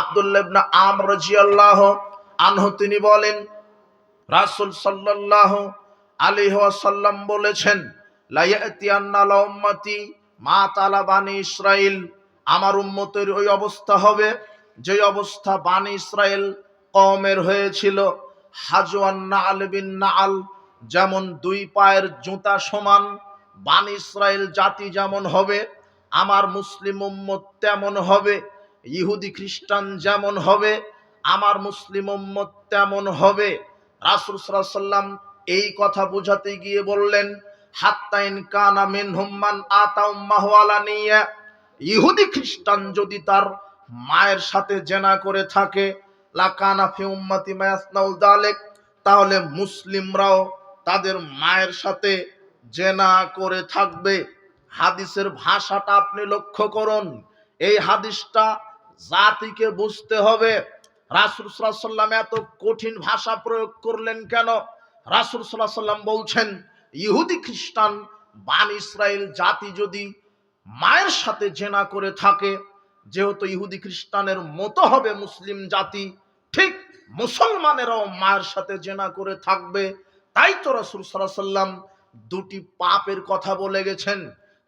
আব্দুল্লাবনা আম রাজিয়াল্লাহ আনহু, তিনি বলেন, রাসূল সাল্লাল্লাহু আলাইহি ওয়াসাল্লাম বলেছেন লাইয়াতিয়ান্না লা মা তালা বানি ইসরাইল আমার উম্মতের ওই অবস্থা হবে যে অবস্থা বানি ইসরাইল কওমের হয়েছিল। হাজওয়ান নাআল বিন নাআল, যেমন দুই পায়ের জুতা সমান, বানি ইসরাইল জাতি যেমন হবে, আমার মুসলিম উম্মত তেমন হবে। ইহুদি খ্রিস্টান যেমন হবে, আমার মুসলিম উম্মত তেমন হবে। রাসূল সাল্লাম এই কথা বোঝাতে গিয়ে বললেন হাত্তাইন কানা মান আতা উম্মাহু আলানিয়া ইহুদি খ্রিস্টান যদি তার মায়ের সাথে জেনা করে থাকে, লাকানা ফি উম্মতি মায়াসনাউল দালেক তাহলে মুসলিমরাও তাদের মায়ের সাথে জেনা করে থাকবে। হাদিসের ভাষাটা আপনি লক্ষ্য করুন। এই হাদিসটা জাতিকে বুঝতে হবে। রাসুল সাল্লাম এত কঠিন ভাষা প্রয়োগ করলেন কেন? রাসুল সাল্লাহ সাল্লাম বলছেন, ইহুদি খ্রিস্টান, বান ইসরায়েল জাতি যদি মায়ের সাথে জেনা করে থাকে, যেহেতু ইহুদি খ্রিস্টানের মতো হবে মুসলিম জাতি, ঠিক মুসলমানেরাও মায়ের সাথে জেনা করে থাকবে। তাই তো রাসুল সাল্লাহ সাল্লাম দুটি পাপের কথা বলে গেছেন।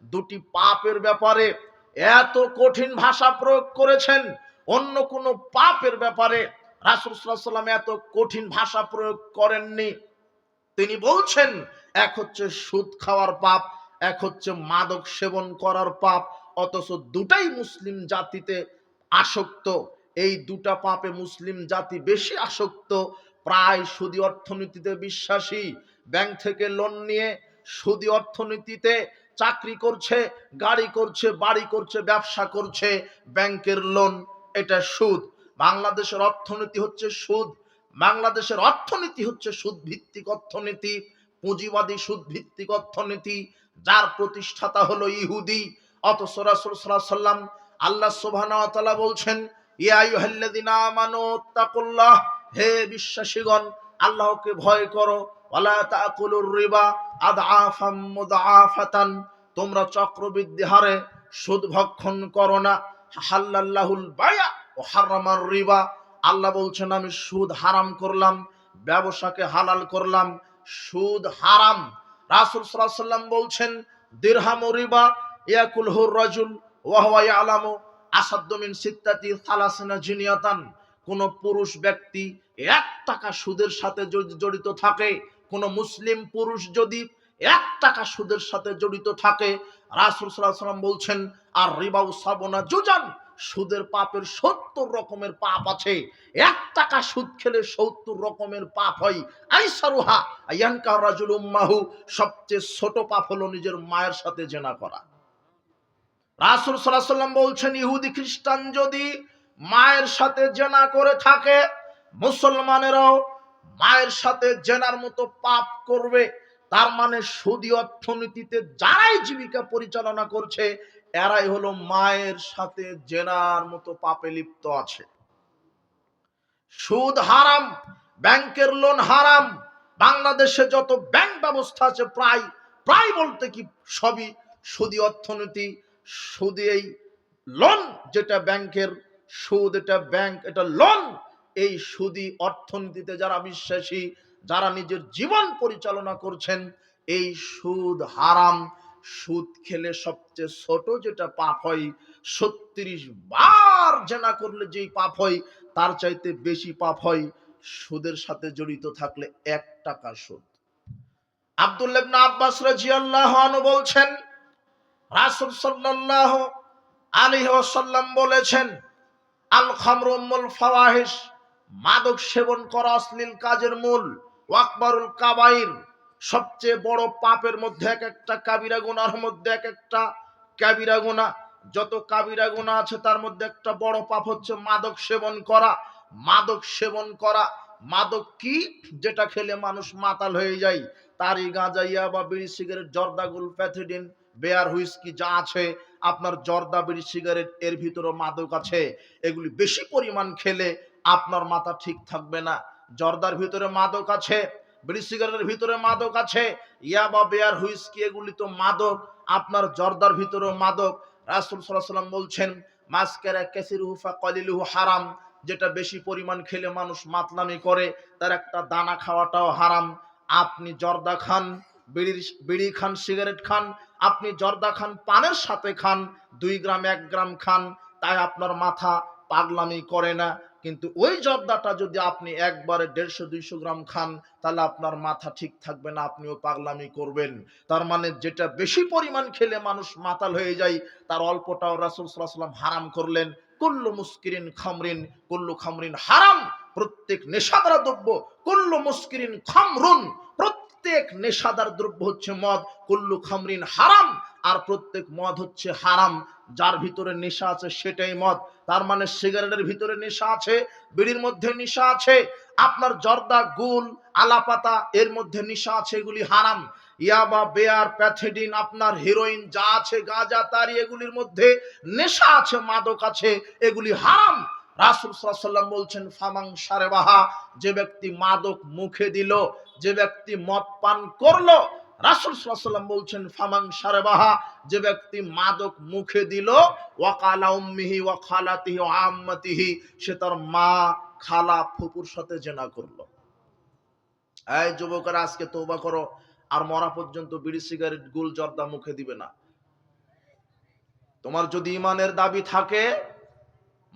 দুটি পাপের ব্যাপারে এত কঠিন ভাষা প্রয়োগ করেছেন, অন্য কোনো পাপের ব্যাপারে রাসুল সাল্লাহ সাল্লাম এত কঠিন ভাষা প্রয়োগ করেননি। তিনি বলছেন, এক হচ্ছে সুদ খাওয়ার পাপ, এক হচ্ছে মাদক সেবন করার পাপ, অথচ দুটাই মুসলিম জাতিতে আসক্ত। এই দুটা পাপে মুসলিম জাতি বেশি আসক্ত। প্রায় সুদি অর্থনীতিতে বিশ্বাসী। ব্যাংক থেকে লোন নিয়ে সুদি অর্থনীতিতে চাকরি করছে, গাড়ি করছে, বাড়ি করছে, ব্যবসা করছে, ব্যাংকের লোন, এটা সুদ। বাংলাদেশের অর্থনীতি হচ্ছে সুদ। বাংলাদেশের অর্থনীতি হচ্ছে সুদ ভিত্তিক অর্থনীতি, পুঁজিবাদী সুদ ভিত্তিক অর্থনীতি, যার প্রতিষ্ঠাতা হলো ইহুদি। অথচ রাসূল আল্লাহ সুবহানাহু বলছেন হে বিশ্বাসীগণ, আল্লাহকে ভয় করো ওয়ালা তাকুলুর রিবা আদআফাম মুদআফাতান। তোমরা চক্রবৃদ্ধি হারে সুদ ভক্ষণ করো না। হাল্লাল্লাহুল বায়া ও হারামার রিবা। আল্লাহ বলছেন, আমি সুদ হারাম করলাম, ব্যবসাকে হালাল করলাম, সুদ হারাম। রাসূল সাল্লাম বলছেন, দিরহাম রিবা ইয়াকুলহুর রাজুল ওয়া হুয়া ইয়ালামু আসাদ্দু মিন সিত্তাতি সালাসিনা জিনিয়াতান। কোন পুরুষ ব্যক্তি এক টাকা সুদের সাথে জড়িত থাকে কোন মুসলিম পুরুষ যদি এক টাকা সুদের সাথে জড়িত থাকে, রাসূল সাল্লাম বলছেন, আর রিবাউ সাবনা জুজান, সুদের পাপের সত্তর রকমের পাপ আছে। এক টাকা সুদ খেলে সত্তর রকমের পাপ হয়। আইসারুহা আয়ানকা রাজুল উম্মাহু, সবচেয়ে ছোট পাপ হলো নিজের মায়ের সাথে জেনা করা। রাসূল সাল্লাল্লাহু সাল্লাম বলছেন, ইহুদি খ্রিস্টান যদি মায়ের সাথে জেনা করে থাকে, মুসলমানেরাও মায়ের সাথে জেনার মতো পাপ করবে, তার মানে সুদী অর্থনীতিতে যারাই জীবিকা পরিচালনা করছে, এরাই হলো মায়ের সাথে জেনার মতো পাপে লিপ্ত আছে। সুদ হারাম, ব্যাংকের লোন হারাম, বাংলাদেশে যত ব্যাংক ব্যবস্থা আছে প্রায় প্রায় বলতে কি সবই সুদি অর্থনীতি সুদী এই লোন, যেটা ব্যাংকের সুদ, এটা ব্যাংক, এটা লোন এই সুদী অর্থনীতিতে যারা বিশ্বাসী, যারা নিজের জীবন পরিচালনা করছেন, এই সুদ হারাম। সুদ খেলে সবচেয়ে ছোট যেটা পাপ হয়, ছত্রিশ বার জেনা করলে যেই পাপ হয়, তার চাইতে বেশি পাপ হয়, সুদের সাথে জড়িত থাকলে এক টাকা সুদ। আব্দুল্লাহ ইবনে আব্বাস রাদিয়াল্লাহু আনহু বলছেন, রাসূল সাল্লাল্লাহু আলাইহি ওয়াসাল্লাম বলেছেন, আল খামরু উম্মুল ফাওয়াহিশ। মাদক সেবন করা অশ্লীল কাজের মূল, ওয়াকবারুল কাবাইর। সবচেয়ে বড় পাপের মধ্যে এক একটা কাবিরা গুনার মধ্যে এক একটা কাবিরা গুনাহ যত কাবিরা গুনাহ আছে, তার মধ্যে একটা বড় পাপ হচ্ছে মাদক সেবন করা। মাদক সেবন করা। মাদক কি? যেটা খেলে মানুষ মাতাল হয়ে যায়। তারই গাঁজাইয়া বা বিড়ি, সিগারেট জর্দাগুল প্যাথিডিন বেয়ার, হুইস্কি যা আছে, আপনার জর্দা, বিড়ি, সিগারেট, এর ভিতরে মাদক আছে। এগুলি বেশি পরিমাণ খেলে আপনার মাথা ঠিক থাকবে না। জর্দার ভিতরে মাদক আছে বিড়ি সিগারেটের ভিতরে মাদক আছে, ইয়া বা বেয়ার হুইস্কি, এগুলি তো মাদক, আপনার জর্দার ভিতরেও মাদক। রাসুল সাল্লাম বলছেন, মাস্কেরা কেসিরুহু ফা কলিলুহু হারাম যেটা বেশি পরিমাণ খেলে মানুষ মাতলামি করে, তার একটা দানা খাওয়াটাও হারাম। আপনি জর্দা খান, বিড়ির বিড়ি খান, সিগারেট খান, আপনি জর্দা খান, পানের সাথে খান, দুই গ্রাম, এক গ্রাম খান, তাই আপনার মাথা পাগলামি করে না। কিন্তু ওই জর্দাটা যদি আপনি একবারে দেড়শো, দুইশো গ্রাম খান, তাহলে আপনার মাথা ঠিক থাকবে না, আপনিও পাগলামি করবেন। তার মানে যেটা বেশি পরিমাণ খেলে মানুষ মাতাল হয়ে যায়, তার অল্পটাও রাসুল সাল্লাম হারাম করলেন। কুল্লু মুস্কিরিন খামরিন, কুল্লু খামরিন হারাম। প্রত্যেক নেশাদার দ্রব্য, কুল্লু মুস্কিরিন খামরুন। প্রত্যেক নেশাদার দ্রব্য হচ্ছে মদ, কুল্লু খামরিন হারাম। আর প্রত্যেক মদ হচ্ছে হারাম। যার ভিতরে নেশা আছে সেটাই মদ। তার মানে সিগারেটের ভিতরে নেশা আছে, বিড়ির মধ্যে নেশা আছে, আপনার জর্দা, গুল, আলাপাতা, এর মধ্যে নেশা আছে, এগুলি হারাম। ইয়াবা, বেয়ার, প্যাথেডিন, আপনার হিরোইন যা আছে, গাঁজা, তারি, এগুলির মধ্যে নেশা আছে, মাদক আছে, এগুলি হারাম। রাসুল সাল্লাম বলছেন, ফামাং সারেবাহা যে ব্যক্তি মাদক মুখে দিল, যে ব্যক্তি মদ পান করল রাসুল সাল্লাম বলছেন ফামাং সারেবাহা যে ব্যক্তি মাদক মুখে দিল, ওয়াকালা উম্মিহি ওয়া খালাতিহি ওয়া আম্মাতিহি সে তার মা খালা ফুপুর সাথে জেনা করল। এই যুবকেরা, আজকে তওবা করো, আর মরা পর্যন্ত বিড়ি, সিগারেট, গুল, জর্দা মুখে দিবে না। তোমার যদি ইমানের দাবি থাকে,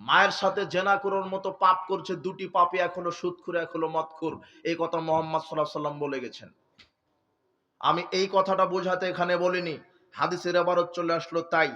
মায়ের সাথে জেনা করার মতো পাপ করছে দুটি পাপে হলো সুদখুর এক হলো মদখুর এই কথা মোহাম্মদ সাল্লাহ সাল্লাম বলে গেছেন। আমি এই কথাটা বোঝাতে এখানে বলিনি। হাদিসের আবারত চলে আসলো তাই।